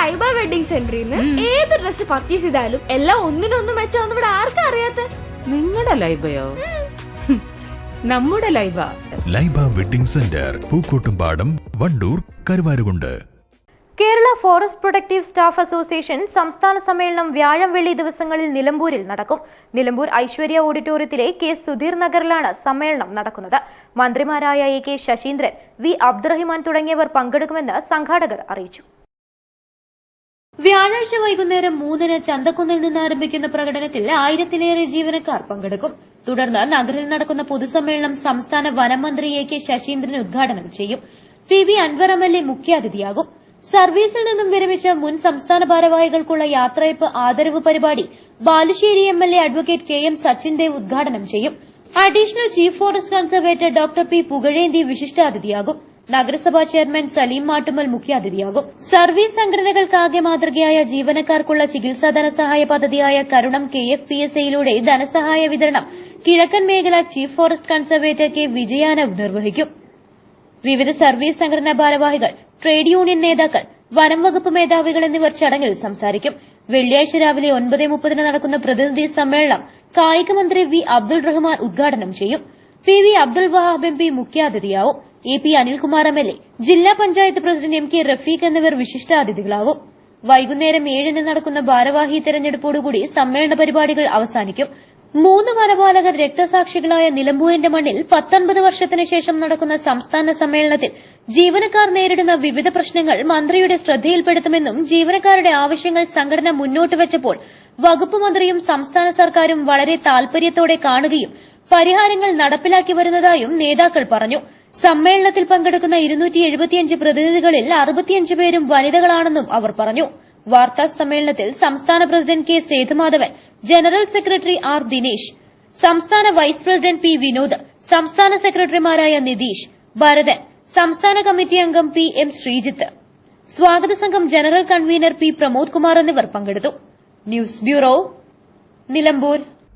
Laiba wedding സെന്ററിൽ നിന്ന് ഏത് ഡ്രസ് പർച്ചേസ് ചെയ്താലും എല്ലാം ഒന്നിനൊന്നും മെച്ചാന്ന് ഇവിടെ ആർക്കും അറിയാത്ത? നിങ്ങളുടെ ലൈബയോ? നമ്മുടെ Laiba. Laiba wedding centre Pookkottumpadam Wandoor Karuvarakundu. Kerala forest protective staff association സംസ്ഥാന സമ്മേളനം വ്യാഴം വെള്ളി ദിവസങ്ങളിൽ നിലമ്പൂരിൽ നടക്കും. നിലമ്പൂർ ഐശ്വര്യ ഓഡിറ്റോറിയത്തിലെ കെ സുധീർ നഗറിലാണ് സമ്മേളനം നടക്കുന്നത്. മന്ത്രിമാരായ A K Saseendran V Abdurahiman തുടങ്ങിയവർ പങ്കെടുക്കുമെന്ന് സംഘാടകർ അറിയിച്ചു. വ്യാഴാഴ്ച വൈകുന്നേരം മൂന്നിന് ചന്തക്കുന്നിൽ നിന്ന് ആരംഭിക്കുന്ന പ്രകടനത്തിൽ ആയിരത്തിലേറെ ജീവനക്കാർ പങ്കെടുക്കും. തുടർന്ന് നഗറിൽ നടക്കുന്ന പൊതുസമ്മേളനം സംസ്ഥാന വനമന്ത്രി എ കെ ശശീന്ദ്രൻ ഉദ്ഘാടനം ചെയ്യും. P V Anvar M L A മുഖ്യാതിഥിയാകും. സർവീസിൽ നിന്നും വിരമിച്ച മുൻ സംസ്ഥാന ഭാരവാഹികൾക്കുള്ള യാത്രയപ്പ് ആദരവ് പരിപാടി Balussery M L A advocate K M Sachin Dev ഉദ്ഘാടനം ചെയ്യും. Additional chief forest conservator doctor P Pukazhenthi വിശിഷ്ടാതിഥിയാകും. നഗരസഭാ ചെയർമാൻ സലീം മാട്ടുമൽ മുഖ്യാതിഥിയാകും. സർവീസ് സംഘടനകൾക്കാകെ മാതൃകയായ ജീവനക്കാർക്കുള്ള ചികിത്സാ ധനസഹായ പദ്ധതിയായ Karunam K F P S എയിലൂടെ ധനസഹായ വിതരണം കിഴക്കൻ മേഖല chief forest conservator K Vijayanand നിർവഹിക്കും. വിവിധ സർവീസ് സംഘടനാ ഭാരവാഹികൾ ട്രേഡ് യൂണിയൻ നേതാക്കൾ വനം വകുപ്പ് മേധാവികൾ എന്നിവർ ചടങ്ങിൽ സംസാരിക്കും. വെള്ളിയാഴ്ച രാവിലെ ഒൻപത് മുപ്പതിന് നടക്കുന്ന പ്രതിനിധി സമ്മേളനം കായിക മന്ത്രി വി അബ്ദുൾ റഹ്മാൻ ഉദ്ഘാടനം ചെയ്യും. P V Abdul Wahab M P മുഖ്യാതിഥിയാവും. A P Anilkumar M L A ജില്ലാ panchayat president M K Rafeeq എന്നിവർ വിശിഷ്ടാതിഥികളാകും വൈകുന്നേരം ഏഴിന് നടക്കുന്ന ഭാരവാഹി തെരഞ്ഞെടുപ്പോടുകൂടി സമ്മേളന പരിപാടികൾ അവസാനിക്കും. മൂന്ന് വനപാലകർ രക്തസാക്ഷികളായ നിലമ്പൂരിന്റെ മണ്ണിൽ പത്തൊൻപത് വർഷത്തിന് ശേഷം നടക്കുന്ന സംസ്ഥാന സമ്മേളനത്തിൽ ജീവനക്കാർ നേരിടുന്ന വിവിധ പ്രശ്നങ്ങൾ മന്ത്രിയുടെ ശ്രദ്ധയിൽപ്പെടുത്തുമെന്നും ജീവനക്കാരുടെ ആവശ്യങ്ങൾ സംഘടന മുന്നോട്ട് വെച്ചപ്പോൾ വകുപ്പ് മന്ത്രിയും സംസ്ഥാന സർക്കാരും വളരെ താൽപര്യത്തോടെ കാണുകയും പരിഹാരങ്ങൾ നടപ്പിലാക്കി വരുന്നതായും നേതാക്കൾ പറഞ്ഞു. സമ്മേളനത്തിൽ പങ്കെടുക്കുന്ന ഇരുന്നൂറ്റി എഴുപത്തിയഞ്ച് പ്രതിനിധികളിൽ അറുപത്തിയഞ്ച് പേരും വനിതകളാണെന്നും അവർ പറഞ്ഞു. വാർത്താ സമ്മേളനത്തിൽ സംസ്ഥാന president K Sethumadhavan general secretary R Dinesh സംസ്ഥാന വൈസ് പ്രസിഡന്റ് പി വിനോദ് സംസ്ഥാന സെക്രട്ടറിമാരായ നിതീഷ് ഭരതൻ സംസ്ഥാന കമ്മിറ്റി അംഗം പി എം ശ്രീജിത്ത്. സ്വാഗത സംഘം general convener P Pramod Kumar എന്നിവർ പങ്കെടുത്തു. News bureau Nilambur.